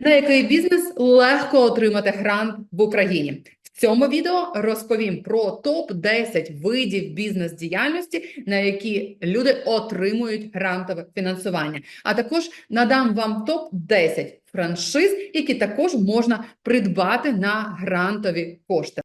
На який бізнес легко отримати грант в Україні? В цьому відео розповім про топ 10 видів бізнес-діяльності, на які люди отримують грантове фінансування. А також надам вам топ 10 франшиз, які також можна придбати на грантові кошти.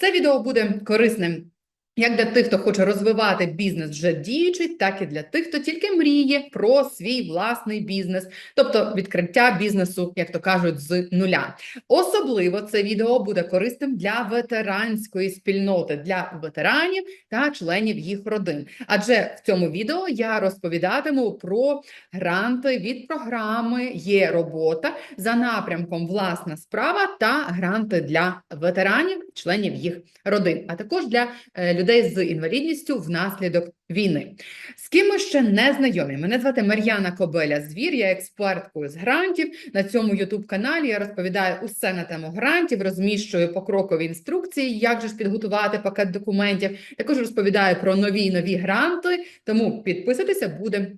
Це відео буде корисним як для тих, хто хоче розвивати бізнес вже діючий, так і для тих, хто тільки мріє про свій власний бізнес, тобто відкриття бізнесу, як то кажуть, з нуля. Особливо це відео буде корисним для ветеранської спільноти, для ветеранів та членів їх родин. Адже в цьому відео я розповідатиму про гранти від програми Є робота за напрямком Власна справа та гранти для ветеранів, членів їх родин, а також для е, людей з інвалідністю внаслідок війни. З ким ми ще не знайомі. Мене звати Мар'яна Кобеля Звір, я експерткою з грантів. На цьому youtube каналі я розповідаю усе на тему грантів, розміщую покрокові інструкції, як же ж підготувати пакет документів. Також розповідаю про нові нові гранти. Тому підписатися буде.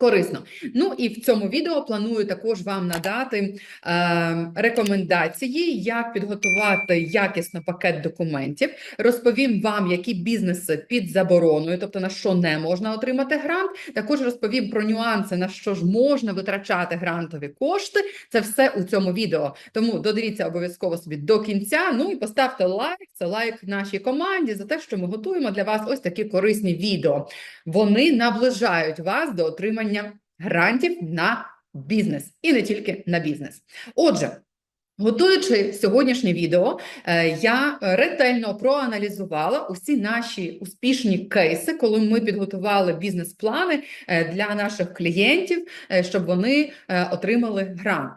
Корисно. Ну і в цьому відео планую також вам надати е, рекомендації, як підготувати якісно пакет документів. Розповім вам, які бізнеси під забороною, тобто на що не можна отримати грант. Також розповім про нюанси, на що ж можна витрачати грантові кошти. Це все у цьому відео. Тому додивіться обов'язково собі до кінця. Ну і поставте лайк. Це лайк нашій команді за те, що ми готуємо для вас ось такі корисні відео. Вони наближають вас до отримання грантів на бізнес і не тільки на бізнес. Отже. Готуючи сьогоднішнє відео, е, я ретельно проаналізувала усі наші успішні кейси, коли ми підготували бізнес-плани е, для наших клієнтів, е, щоб вони отримали грант.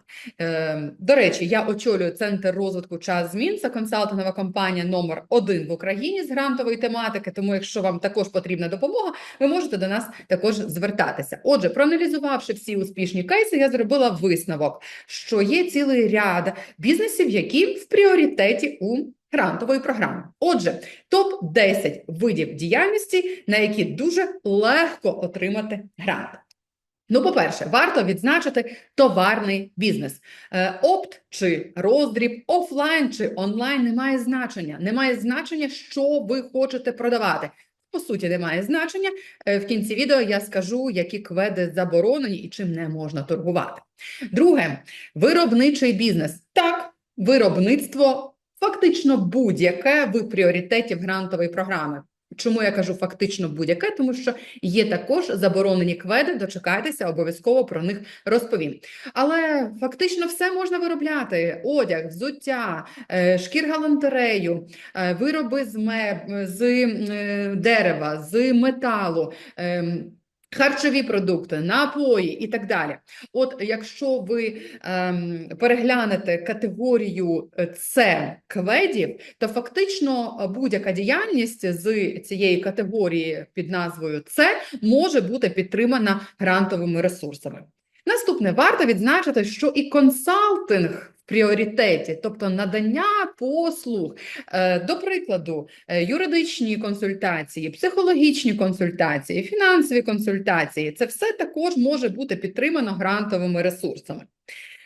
До речі, я очолюю центр розвитку час змін. Це консалтингова компанія номер один в Україні з грантової тематики. Тому, якщо вам також потрібна допомога, ви можете до нас також звертатися. Отже, проаналізувавши всі успішні кейси, я зробила висновок, що є цілий ряд бізнесів, які в пріоритеті у грантової програми. Отже, топ 10 видів діяльності, на які дуже легко отримати грант. Ну, по-перше, варто відзначити товарний бізнес. Е, опт чи роздріб, офлайн чи онлайн не має значення. Не має значення, що ви хочете продавати. По суті, немає значення. Е, в кінці відео я скажу, які кведи заборонені і чим не можна торгувати. Друге, виробничий бізнес. Так, виробництво фактично будь-яке в пріоритеті грантової програми. Чому я кажу фактично будь-яке? Тому що є також заборонені кведи, дочекайтеся, обов'язково про них розповім. Але фактично все можна виробляти: одяг, взуття, е, шкір галантерею, е, вироби з, меб... з е, дерева, з металу. Харчові продукти, напої і так далі. От якщо ви ем, переглянете категорію С кведів, то фактично будь-яка діяльність з цієї категорії під назвою С може бути підтримана грантовими ресурсами. Наступне варто відзначити, що і консалтинг пріоритеті, тобто надання послуг, е, до прикладу, е, юридичні консультації, психологічні консультації, фінансові консультації це все також може бути підтримано грантовими ресурсами.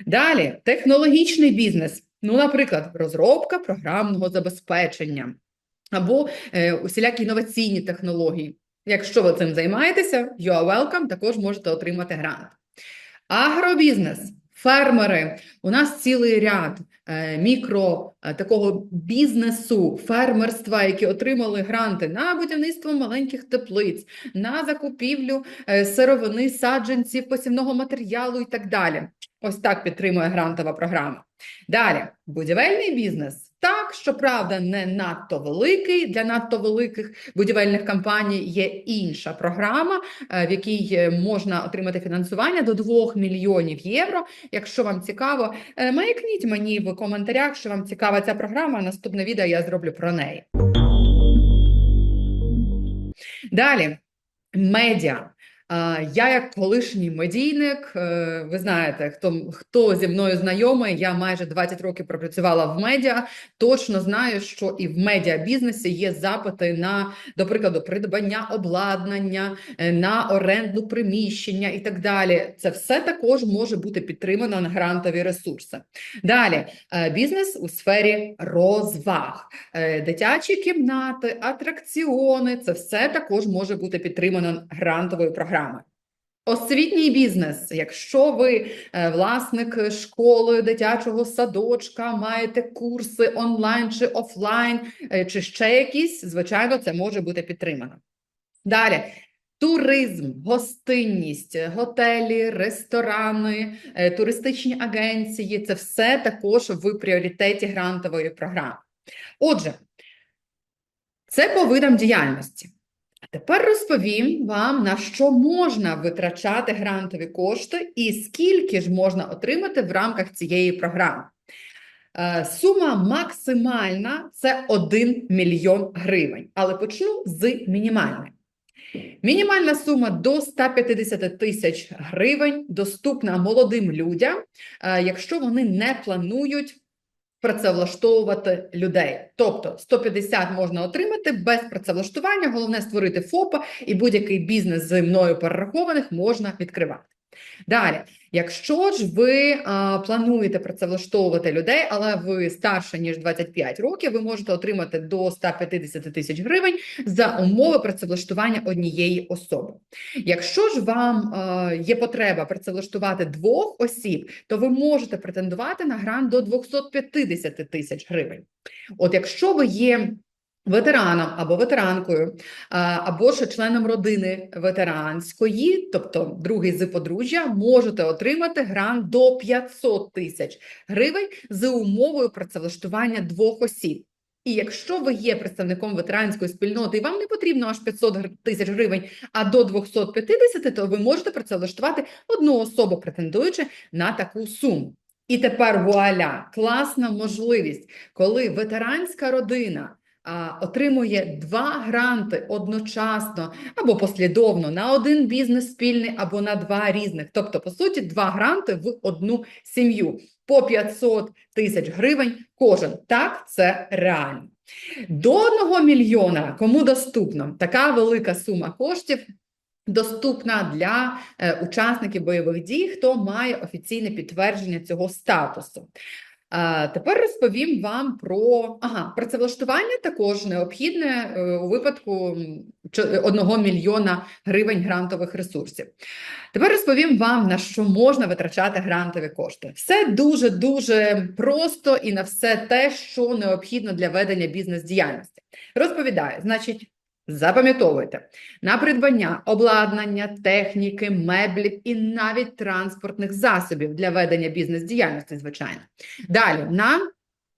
Далі, технологічний бізнес, ну, наприклад, розробка програмного забезпечення або е, усілякі інноваційні технології. Якщо ви цим займаєтеся, you are welcome, також можете отримати грант. Агробізнес. Фермери, у нас цілий ряд е, мікро е, такого бізнесу, фермерства, які отримали гранти на будівництво маленьких теплиць, на закупівлю е, сировини, саджанців, посівного матеріалу і так далі. Ось так підтримує грантова програма. Далі будівельний бізнес. Так, щоправда, не надто великий. Для надто великих будівельних компаній є інша програма, е, в якій е, можна отримати фінансування до 2 мільйонів євро. Якщо вам цікаво, е, маякніть мені в коментарях, що вам цікава ця програма. Наступне відео я зроблю про неї. Далі медіа. Я, як колишній медійник, е, ви знаєте, хто, хто зі мною знайомий, я майже 20 років пропрацювала в медіа. Точно знаю, що і в медіабізнесі є запити на, до прикладу, придбання обладнання, е, на оренду приміщення і так далі. Це все також може бути підтримано на грантові ресурси. Далі е, бізнес у сфері розваг, дитячі кімнати, атракціони це все також може бути підтримано грантовою програмою. Освітній бізнес, якщо ви е, власник школи, дитячого садочка, маєте курси онлайн чи офлайн, е, чи ще якісь, звичайно, це може бути підтримано. Далі. Туризм, гостинність, готелі, ресторани, е, туристичні агенції це все також в пріоритеті грантової програми. Отже, це по видам діяльності. Тепер розповім вам, на що можна витрачати грантові кошти і скільки ж можна отримати в рамках цієї програми. Е, Сума максимальна це 1 мільйон гривень, але почну з мінімальної. Мінімальна сума до 150 тисяч гривень доступна молодим людям, е, якщо вони не планують працевлаштовувати людей. Тобто 150 можна отримати без працевлаштування, головне створити ФОПа і будь-який бізнес з мною перерахованих можна відкривати. Далі, якщо ж ви а, плануєте працевлаштовувати людей, але ви старше ніж 25 років, ви можете отримати до 150 тисяч гривень за умови працевлаштування однієї особи. Якщо ж вам а, є потреба працевлаштувати двох осіб, то ви можете претендувати на грант до 250 тисяч гривень. От якщо ви є ветераном або ветеранкою, або ж членом родини ветеранської, тобто другий з подружжя, можете отримати грант до 500 тисяч гривень з умовою працевлаштування двох осіб. І якщо ви є представником ветеранської спільноти, і вам не потрібно аж 500 тисяч гривень, а до 250, то ви можете працевлаштувати одну особу, претендуючи на таку суму. І тепер вуаля, класна можливість, коли ветеранська родина отримує два гранти одночасно або послідовно на один бізнес спільний, або на два різних. Тобто, по суті, два гранти в одну сім'ю по 500 тисяч гривень кожен. Так, це реально. До 1 мільйона кому доступно така велика сума коштів. Доступна для е, учасників бойових дій, хто має офіційне підтвердження цього статусу. Тепер розповім вам про ага, працевлаштування також необхідне е, у випадку м, одного мільйона гривень грантових ресурсів. Тепер розповім вам, на що можна витрачати грантові кошти. Все дуже дуже просто і на все те, що необхідно для ведення бізнес-діяльності. Розповідаю, значить. Запам'ятовуйте. На придбання обладнання, техніки, меблів і навіть транспортних засобів для ведення бізнес-діяльності, звичайно. Далі на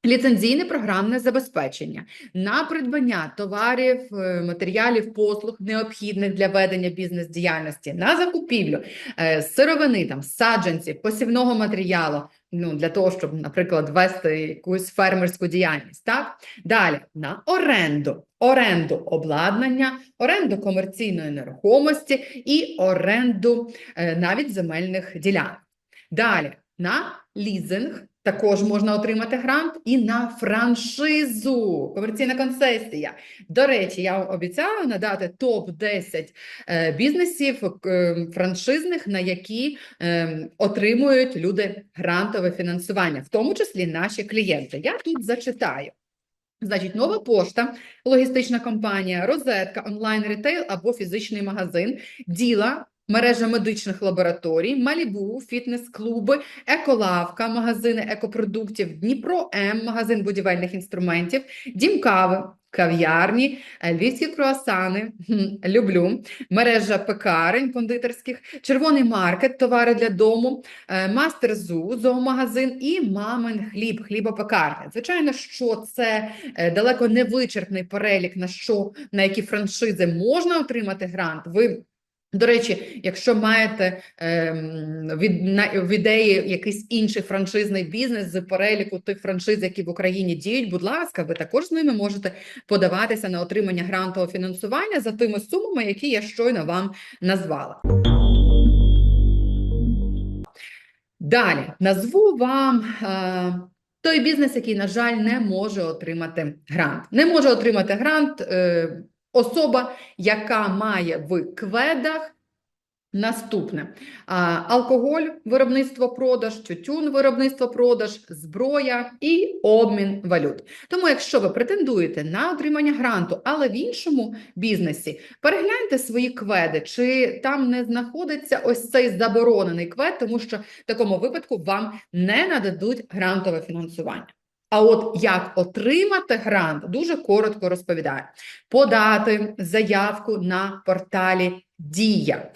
ліцензійне програмне забезпечення, на придбання товарів, е, матеріалів, послуг, необхідних для ведення бізнес-діяльності, на закупівлю е, сировини, там, саджанців, посівного матеріалу, ну, для того, щоб, наприклад, вести якусь фермерську діяльність. Так? Далі на оренду, оренду обладнання, оренду комерційної нерухомості і оренду е, навіть земельних ділянок. Далі на лізинг також можна отримати грант і на франшизу, комерційна концесія. До речі, я вам обіцяю надати топ-10 е, бізнесів е, франшизних, на які е, отримують люди грантове фінансування, в тому числі наші клієнти. Я тут зачитаю. Значить, нова пошта, логістична компанія, розетка, онлайн ретейл або фізичний магазин, діла, мережа медичних лабораторій, Малібу, фітнес-клуби, еколавка, магазини екопродуктів, Дніпро М, магазин будівельних інструментів, дім кави, кав'ярні, львівські круасани, люблю, мережа пекарень кондитерських, червоний маркет, товари для дому, е, мастер зу, зоомагазин і мамин хліб, хлібопекарня. Звичайно, що це е, далеко не вичерпний перелік, на що на які франшизи можна отримати грант. Ви до речі, якщо маєте е, від на, в ідеї якийсь інший франшизний бізнес з переліку тих франшиз, які в Україні діють, будь ласка, ви також з ними можете подаватися на отримання грантового фінансування за тими сумами, які я щойно вам назвала. Далі назву вам. Е, той бізнес, який, на жаль, не може отримати грант, не може отримати грант. Е, особа, яка має в кведах Наступне алкоголь, виробництво, продаж, тютюн, виробництво, продаж, зброя і обмін валют. Тому, якщо ви претендуєте на отримання гранту, але в іншому бізнесі, перегляньте свої кведи, чи там не знаходиться ось цей заборонений квед, тому що в такому випадку вам не нададуть грантове фінансування. А от як отримати грант, дуже коротко розповідаю. Подати заявку на порталі Дія.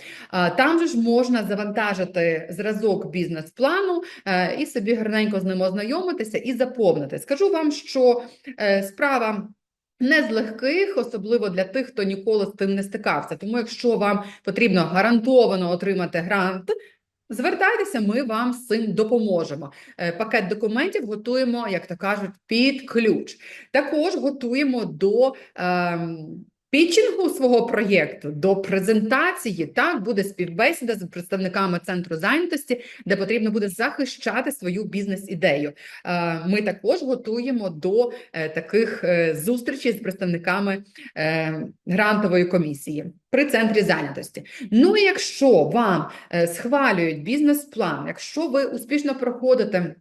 Там же ж можна завантажити зразок бізнес-плану е, і собі гарненько з ним ознайомитися і заповнити. Скажу вам, що е, справа. Не з легких, особливо для тих, хто ніколи з тим не стикався. Тому, якщо вам потрібно гарантовано отримати грант, звертайтеся, ми вам з цим допоможемо. Е, Пакет документів готуємо, як то кажуть, під ключ. Також готуємо до ем, пітчингу свого проєкту, до презентації. Так буде співбесіда з представниками центру зайнятості, де потрібно буде захищати свою бізнес-ідею. Е, Ми також готуємо до е, таких е, зустрічей з представниками грантової комісії при центрі зайнятості. Ну і якщо вам схвалюють бізнес-план, якщо ви успішно проходите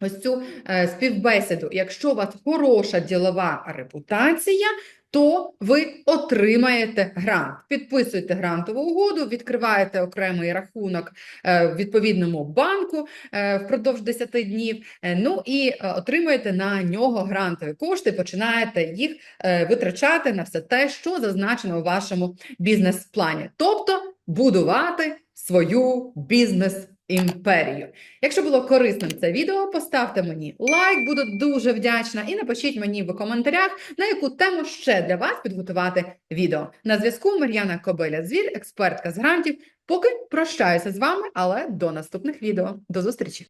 ось цю е, співбесіду, якщо у вас хороша ділова репутація, то ви отримаєте грант. Підписуєте грантову угоду, відкриваєте окремий рахунок е, в відповідному банку е, впродовж 10 днів. Ну і отримуєте на нього грантові кошти, починаєте їх витрачати на все те, що зазначено у вашому бізнес-плані, тобто будувати свою бізнес. Імперію. Якщо було корисним це відео, поставте мені лайк, буду дуже вдячна, і напишіть мені в коментарях, на яку тему ще для вас підготувати відео. На зв'язку Мар'яна Кобеля-Звіль, експертка з грантів. Поки прощаюся з вами, але до наступних відео. До зустрічі!